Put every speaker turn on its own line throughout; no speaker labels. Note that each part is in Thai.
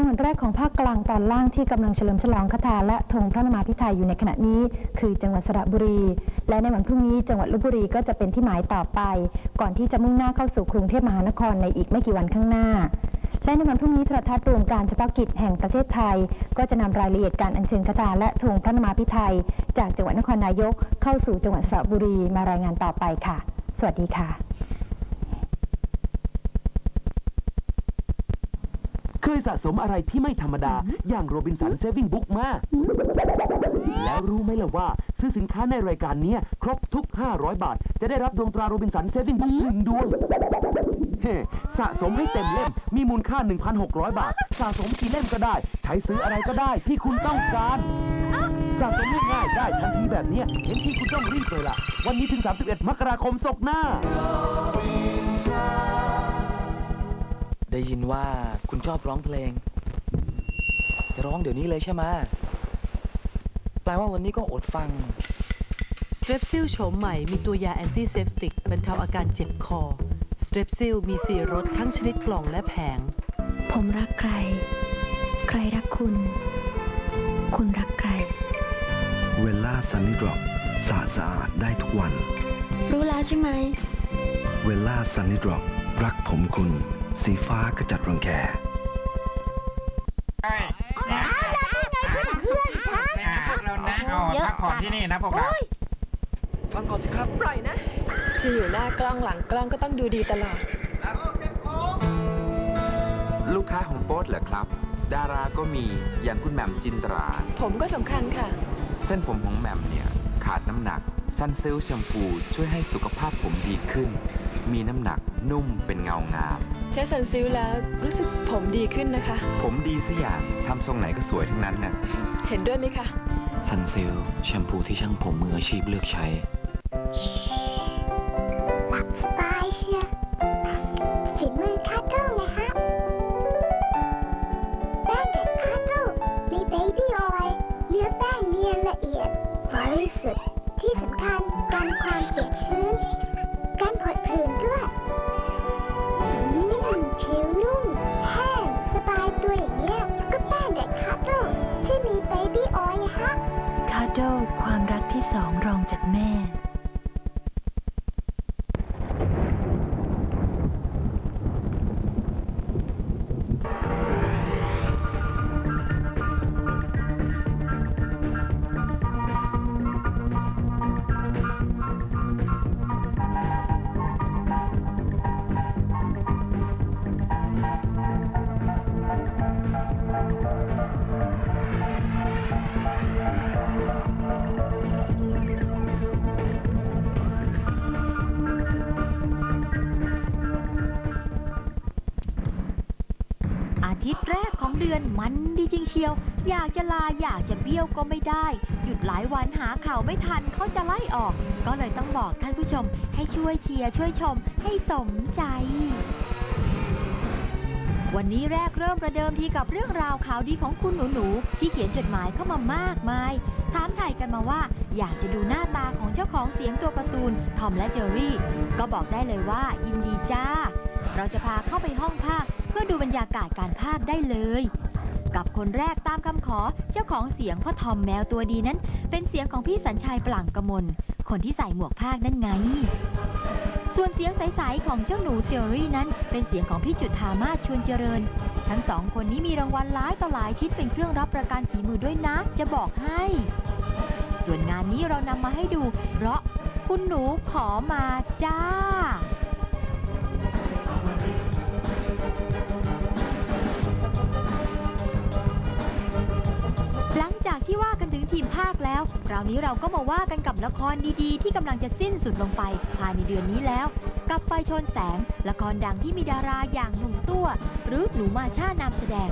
จังหวัดแรกของภาคกลางตอนล่างที่กำลังเฉลิมฉลองคาถาและธงพระนมาพิไทยอยู่ในขณะนี้ คือจังหวัดสระบุรี และในวันพรุ่งนี้จังหวัดลบบุรีก็จะเป็นที่หมายต่อไป ก่อนที่จะมุ่งหน้าเข้าสู่กรุงเทพมหานครในอีกไม่กี่วันข้างหน้าและในวันพรุ่งนี้โทรทัศน์รวมการเฉพาะกิจแห่งประเทศไทย ก็จะนำรายละเอียดการอัญเชิญคาถาและธงพระนมาพิไทยจากจังหวัดนครนายกเข้าสู่จังหวัดสระบุรีมารายงานต่อไปค่ะ สวัสดีค่ะ
เคยสะสมอะไรที่ไม่ธรรมดา อย่างโรบินสันเซฟิงบุ๊กมา แล้วรู้ไหมล่ะว่า ซื้อสินค้าในรายการเนี้ยครบทุก 500 บาท จะได้รับดวงตราโรบินสันเซฟิงบุ๊กหนึ่งดวงเฮ้สะสมให้เต็มเล่ม มีมูลค่า 1,600 บาท สะสมกี่เล่มก็ได้ ใช้ซื้ออะไรก็ได้ที่คุณต้องการสะสมง่ายๆได้ทันทีแบบเนี้ยเห็นที่คุณต้องรีบเลยล่ะ วันนี้ถึง 31 มกราคมศกหน้า
ได้ยินว่าคุณชอบร้องเพลง จะร้องเดี๋ยวนี้เลยใช่ไหมแปลว่าวันนี้ก็อดฟัง
สเตรปซิลโฉมใหม่มีตัวยาแอนตี้เซฟติกบรรเทาอาการเจ็บคอ สเตรปซิลมีสี่รสทั้งชนิดกล่องและแผง
ผมรักใคร ใครรักคุณ คุณรักใคร
เวลล่าซันนี่ดรอปสะอาดสะอาดได้ทุกวัน
รู้แล้วใช่ไหม
เวลล่าซันนี่ดรอปรักผมคุณ สีฟ้ากระจัดรังแค
เรานะอ๋อพักผ่อนที่นี่นะพวกเรา
ฟังก่อนสิครับ ปล่อยนะ ที่อยู่หน้ากล้องหลังกล้องก็ต้องดูดีตลอด
ลูกค้าของโป๊ตเหรอครับ ดาราก็มีอย่างคุณแหม่มจินตรา
ผมก็สำคัญค่ะ
เส้นผมของแหม่มเนี่ย ขาดน้ำหนักซันซิลแชมพูช่วยให้สุขภาพผมดีขึ้น มีน้ำหนักนุ่มเป็นเงางาม
ใช้ซันซิลแล้วรู้สึกผมดีขึ้นนะคะ
ผมดีสัอย่างทำทรงไหนก็สวยทั้งนั้นน่ะ
เห็นด้วยไหมคะ
ซันซิลแชมพูที่ช่างผมมืออาชีพเลือกใช้
หลับสบายเชียฝีมือคาโต้ไงฮะแป้งจากคาโต้มีเบบี้ออยล์เนื้อแป้งเนียนละเอียดบริสุทธิ์ที่สำคัญกันความเปียกชื้นกัน คาโด
ความรักที่สองรองจากแม่
องเดือนมันดีจริงเชียว อยากจะลาอยากจะเบี้ยวก็ไม่ได้ หยุดหลายวันหาข่าวไม่ทันเขาจะไล่ออก ก็เลยต้องบอกท่านผู้ชม ให้ช่วยเชียร์ช่วยชม ให้สมใจวันนี้แรกเริ่มประเดิมทีกับเรื่องราวข่าวดีของคุณหนูๆที่เขียนจดหมายเข้ามามากมาย ถามถ่ายกันมาว่า อยากจะดูหน้าตาของเจ้าของเสียงตัวการ์ตูนทอมและเจอรี่ ก็บอกได้เลยว่ายินดีจ้า เราจะพาเข้าไปห้องภาคเพื่อดูบรรยากาศการภาคได้เลย กับคนแรกตามคำขอ เจ้าของเสียงพ่อทอมแมวตัวดีนั้น เป็นเสียงของพี่สัญชัยปลั่งกมล คนที่ใส่หมวกภาคนั่นไง ส่วนเสียงใสๆของเจ้าหนูเจอรี่นั้น เป็นเสียงของพี่จุธามาชวนเจริญ ทั้งสองคนนี้มีรางวัลหลายต่อหลายชิ้นเป็นเครื่องรับประกันฝีมือด้วยนะ จะบอกให้ ส่วนงานนี้เรานำมาให้ดู เพราะคุณหนูขอมาจ้า ที่ว่ากันถึงทีมภาคแล้วคราวนี้เราก็มาว่ากันกับละครดีๆ ที่กำลังจะสิ้นสุดลงไป ภายในเดือนนี้แล้ว กับไฟชนแสง ละครดังที่มีดาราอย่างหนุ่มตัว หรือหนูมาช่านำแสดง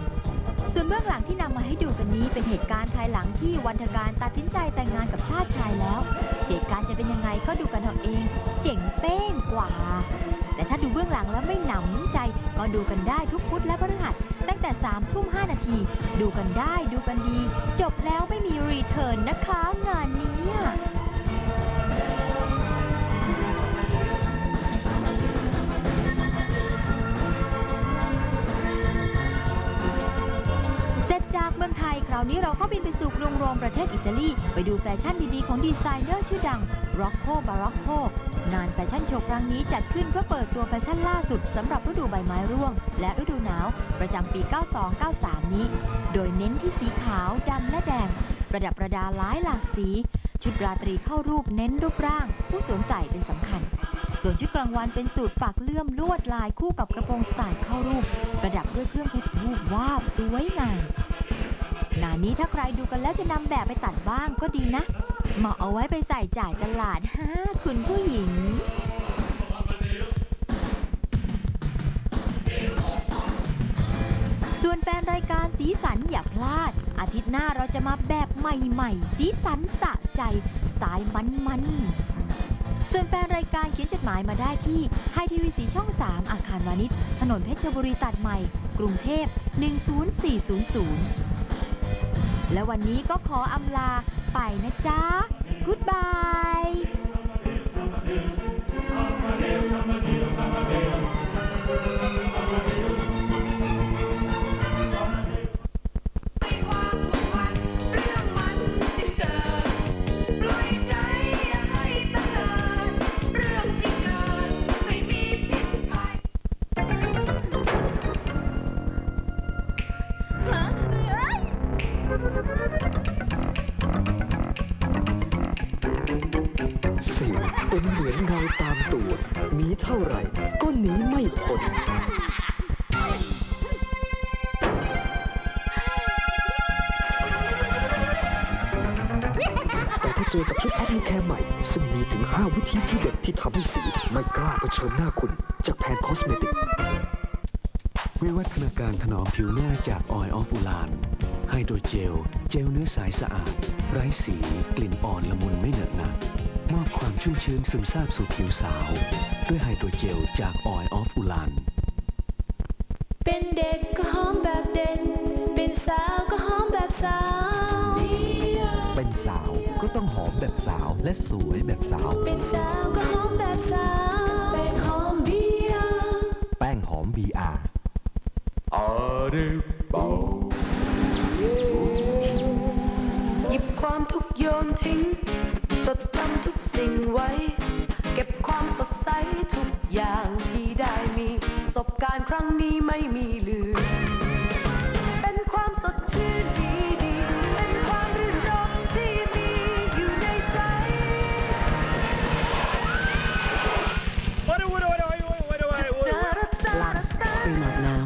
ส่วนเบื้องหลังที่นำมาให้ดูกันนี้เป็นเหตุการณ์ภายหลังที่วันทการตัดสินใจแต่งงานกับชาติชายแล้ว เหตุการณ์จะเป็นยังไงก็ดูกันเอาเอง เจ๋งเป้งกว่า แต่ถ้าดูเบื้องหลังแล้วไม่หนำใจก็ดูกันได้ทุกพุธและพฤหัสตั้งแต่3ามทุ่มหนาที ดูกันได้ดูกันดี จบแล้วไม่มีรีเทิร์นนะคะงานนี้ ราวนี้เราก็บินไปสู่กรุงโรมประเทศอิตาลี ไปดูแฟชั่นดีๆ ของดีไซเนอร์ชื่อดัง Rocco Barocco งานแฟชั่นโชว์ครั้งนี้จัดขึ้นเพื่อเปิดตัวแฟชั่นล่าสุดสำหรับฤดูใบไม้ร่วง และฤดูหนาว ประจำปี 92-93 นี้ โดยเน้นที่สีขาวดำและแดง ประดับประดาหลายหลากสี ชุดราตรีเข้ารูปเน้นรูปร่าง ผู้สวมใส่เป็นสำคัญ ส่วนชุดกลางวันเป็นสูตรปักเลื่อมลวดลายคู่กับกระโปรงสไตล์เข้ารูป ประดับด้วยเครื่องเพชรรูปวาบสวยงาม งานนี้ถ้าใครดูกันแล้วจะนำแบบไปตัดบ้างก็ดีนะ เหมาะเอาไว้ไปใส่จ่ายตลาดฮะคุณผู้หญิง ส่วนแฟนรายการสีสันอย่าพลาด อาทิตย์หน้าเราจะมาแบบใหม่ๆ สีสันสะใจ สไตล์มันๆส่วนแฟนรายการเขียนจดหมายมาได้ที่ไทยทีวีสีช่อง 3 อาคารวานิชถนนเพชรบุรีตัดใหม่ กรุงเทพ 10400 และวันนี้ก็ขออำลาไปนะจ๊ะกุ๊
เป็นเหมือนเงาตามตัวหนีเท่าไหร่ ก็หนีไม่พ้นแต่ถ้าเจอกับชุดแอปพลิแคร์ใหม่ ซึ่งมีถึง 5 วิธีที่เด็ดที่ทำให้สีไม่กล้าเผชิญหน้าคุณ จากแพนคอสเมติก
วิวัฒนาการถนอมผิวหน้าจากออยล์ออฟอุลานไฮโดรเจล เจลเนื้อใสสะอาด ไร้สี กลิ่นอ่อนละมุนไม่เหนอะหนะ มอบความชุ่มชื้นซึมซาบสู่ผิวสาว ด้วยไฮโดรเจลจากออยล์ออฟอุลาน
เป็นเด็กก็หอมแบบเด็ก เป็นสาวก็หอมแบบสาว
เป็นสาวก็ต้องหอมแบบสาวและสวยแบบสาว
เป็นสาวก็หอมแบบสาวเป็นหอมเบียร์
แป้งหอม BR
ห เก็บความสดใสทุกอย่างที่ได้มีประสบการณ์ครั้งนี้ไม่มีลืม เป็นความสดชื่นดีดี เป็นความรื่นรมที่มีอยู่ในใจ
ลานสครีมอาบน้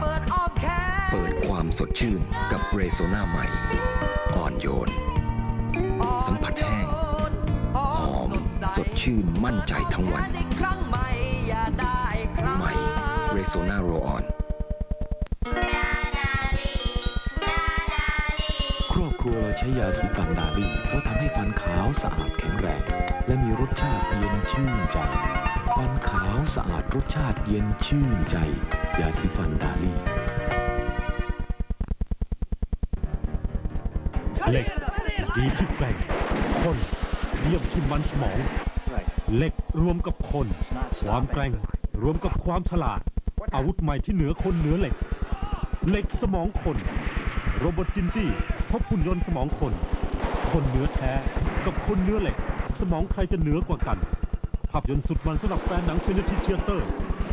เปิดออกแค่
เปิดความสดชื่นกับเรโซนาใหม่ อ่อนโยน สัมผัสแห้ง สดชื่นมั่นใจทั้งวัน
ในครั้งใหม่อย่าได้ครั้ง
ใหม่เรโซนาโรออน ครอบครัวเราใช้ยาสีฟันดาลี่เพราะทำให้ฟันขาวสะอาดแข็งแรง และมีรสชาติเย็นชื่นใจ ฟันขาวสะอาดรสชาติเย็นชื่นใจ ยาสีฟันดาลี่
เหล็กดีที่แกร่งคนเยี่ยมที่มันสมอง เหล็กรวมกับคน ความแกร่ง รวมกับความฉลาด อาวุธใหม่ที่เหนือคนเหนือเหล็ก เหล็กสมองคน โรบอทจินตี้พบหุ่นยนต์สมองคน คนเนื้อแท้กับคนเนื้อเหล็ก สมองใครจะเหนือกว่ากัน ภาพยนตร์สุดมันสำหรับแฟนหนังเชนทิเชียเตอร์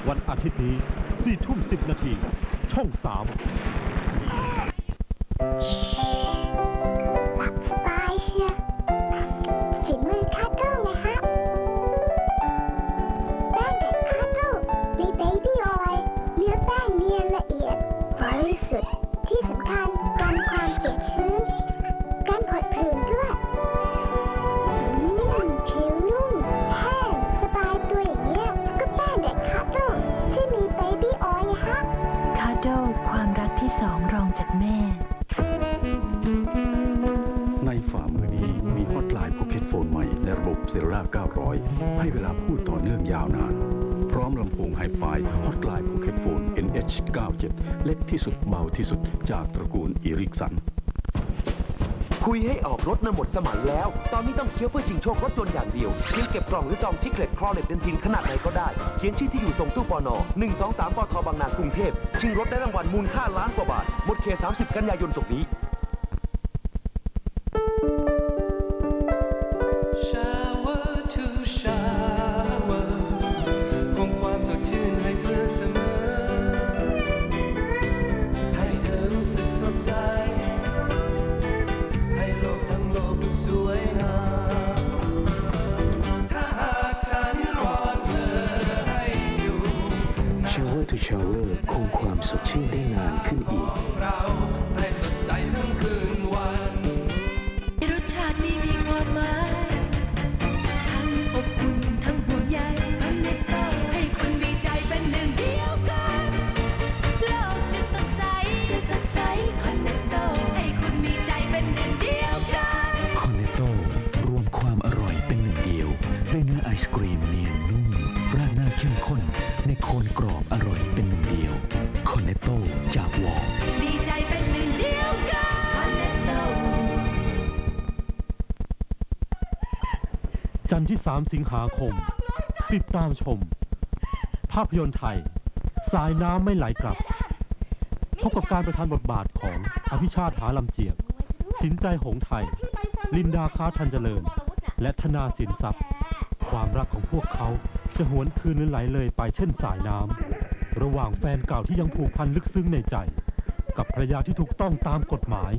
วันอาทิตย์นี้4ทุ่ม10 นาที ช่อง 3
สุทธิ์ที่สำคัญกันความเปียกชื้นกันผดผื่นด้วยอืมผิวนุ่ม แห้ง สบายตัวอย่างเงี้ย ก็แป้งเด็กคาโต้ที่มีเบบี้ออยล์ไงฮะ
คาโดความรักที่สองรองจากแม่
ในฝ่ามือนี้มีฮอตไลน์ Pocket Phone ใหม่ในระบบเซ l ล่า900 ให้เวลาพูดต่อเนื่องยาวนาน พร้อมลำโพงไฮไฟฮอตไลน์ Pocket Phone NH 97 เล็กที่สุดเบาที่สุดจากตระกูลอีริกสัน
คุยให้ออกรถน่ะหมดสมัยแล้ว ตอนนี้ต้องเคี้ยวเพื่อชิงโชครถยนต์อย่างเดียวเพียงเก็บกล่องหรือซองชิคเลตคลอเลตเดนทินขนาดไหนก็ได้ เขียนชื่อที่อยู่ส่งตู้ปอนอ123ปอทบางนากรุงเทพ ชิงรถได้รางวัลมูลค่าล้านกว่าบาท หมดเค30 กันยายนศกนี้
ชาวเวอ
ร์คงความสดชื่นได้นานขึ้นอีก
ค
อนเนโตจา
กวอล
มีใจเป็นหนึ่งเดียวกันคอนเนคเตอร์
จันทร์ที่ 3 สิงหาคม ติดตามชม ภาพยนตร์ไทย สายน้ำไม่ไหลกลับ พบกับการประชันบทบาทของอภิชาติหาลำเจียก สินใจหงส์ไทย ลินดาค้าทันเจริญ และธนาสินทรัพย์ ความรักของพวกเขาจะหวนคืนหรือไหลเลยไปเช่นสายน้ำ ระหว่างแฟนเก่าที่ยังผูกพันลึกซึ้งในใจ กับภรรยาที่ถูกต้องตามกฎหมาย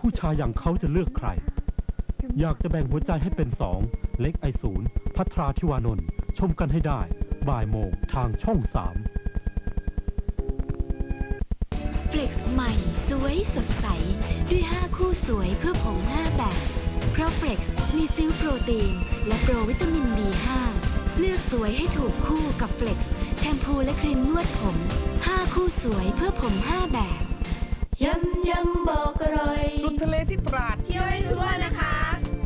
ผู้ชายอย่างเขาจะเลือกใคร อยากจะแบ่งหัวใจให้เป็นสอง เล็กไอศูนย์พัทราธิวานนท์ชมกันให้ได้ บ่ายโมงทางช่องสาม
เฟล็กซ์ใหม่ สวยสดใส ด้วย 5 คู่สวยเพื่อผม 5 แบบ เพราะเฟล็กซ์มีซิลโปรตีน และโปรวิตามิน B5 เลือกสวยให้ถูกคู่กับเฟล็กซ์แชมพูและครีมนวดผม 5 คู่สวยเพื่อผม 5 แบบ ยำยำบอกอร่อย
สุดทะเลที่ตราด
เที่ยวให้ทั่วนะคะ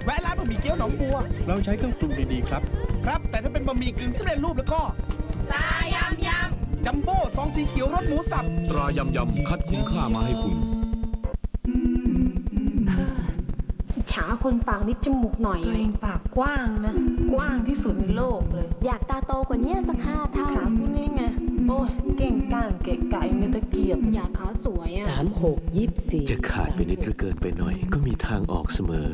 แวะร้านบะหมี่เกี๊ยวหนองบัว เราใช้เครื่องปรุงดีๆครับ ครับ แต่ถ้าเป็นบะหมี่กึ่งสำเร็จรูปแล้วก็
ตายำยำ
จัมโบ้ซองสีเขียวรสหมูสับ
ตรายำยำคัดคุณค่ามาให้คุณา
คนปากนิดจมูกหน่อย
ตัวเองปากกว้างนะ กว้างที่สุดในโลกเลย
อยากตาโตกว่านี้สักห้าเท่า
ขาคุณนี่ไง โอ้ย เก่งก้างเกะกะยังมีตะเกียบ
อยากขาสวยอะ
สามหกยี่สี่
จะขาดไปนิดหรือเกินไปหน่อย ก็มีทางออกเสมอ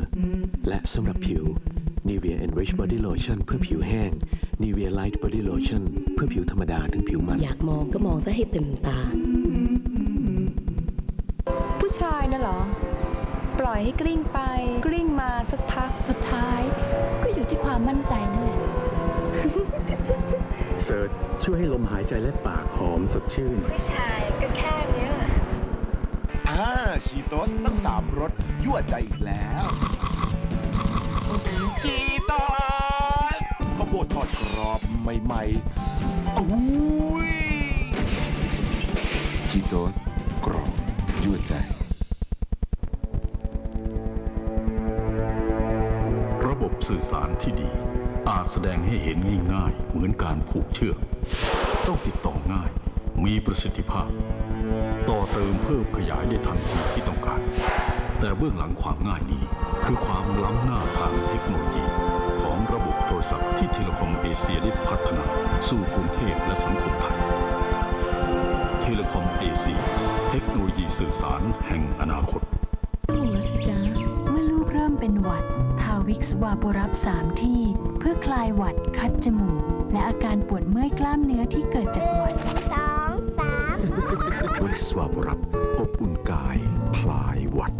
และสำหรับผิว Nivea Enrich Body Lotion เพื่อผิวแห้ง Nivea Light Body Lotion เพื่อผิวธรรมดาถึงผิวมัน
อยากมองก็มองซะให้เต็มตา
ผู้ชายน่ะเหรอ ปล่อยให้กลิ้งไป กลิ้งมาสักพักสุดท้าย ก็อยู่ที่ความมั่นใจนั่นแหละ
เซิร์ชช่วยให้ลมหายใจและปากหอมสดชื่น
ผู้ชายก็แค่เนี้ย
อ่าชีโตสตั้งสามรสยั่วใจอีกแล้ว ชีโตสข้าวโพดทอดกรอบใหม่ ๆ
แสดงให้เห็นง่ายๆ เหมือนการผูกเชือก ต้องติดต่อง่าย มีประสิทธิภาพ ต่อเติมเพิ่มขยายได้ทันทีที่ต้องการ แต่เบื้องหลังความง่ายนี้ คือความล้ำหน้าทางเทคโนโลยี ของระบบโทรศัพท์ที่เทเลคอมเอเชียได้พัฒนาสู่กรุงเทพและสังคมไทยเทเลคอมเอเชียเทคโนโลยีสื่อสารแห่งอนาคต
ลูกแล้วสิจ๊ะเมื่อลูกเริ่มเป็นหวัด วิกซ์วาโปรับ3ที่ เพื่อคลายหวัดคัดจมูก และอาการปวดเมื่อยกล้ามเนื้อที่เกิดจากหวัด
สองสาม
วิกสวาบรับอบอุ่นกายพลายหวัด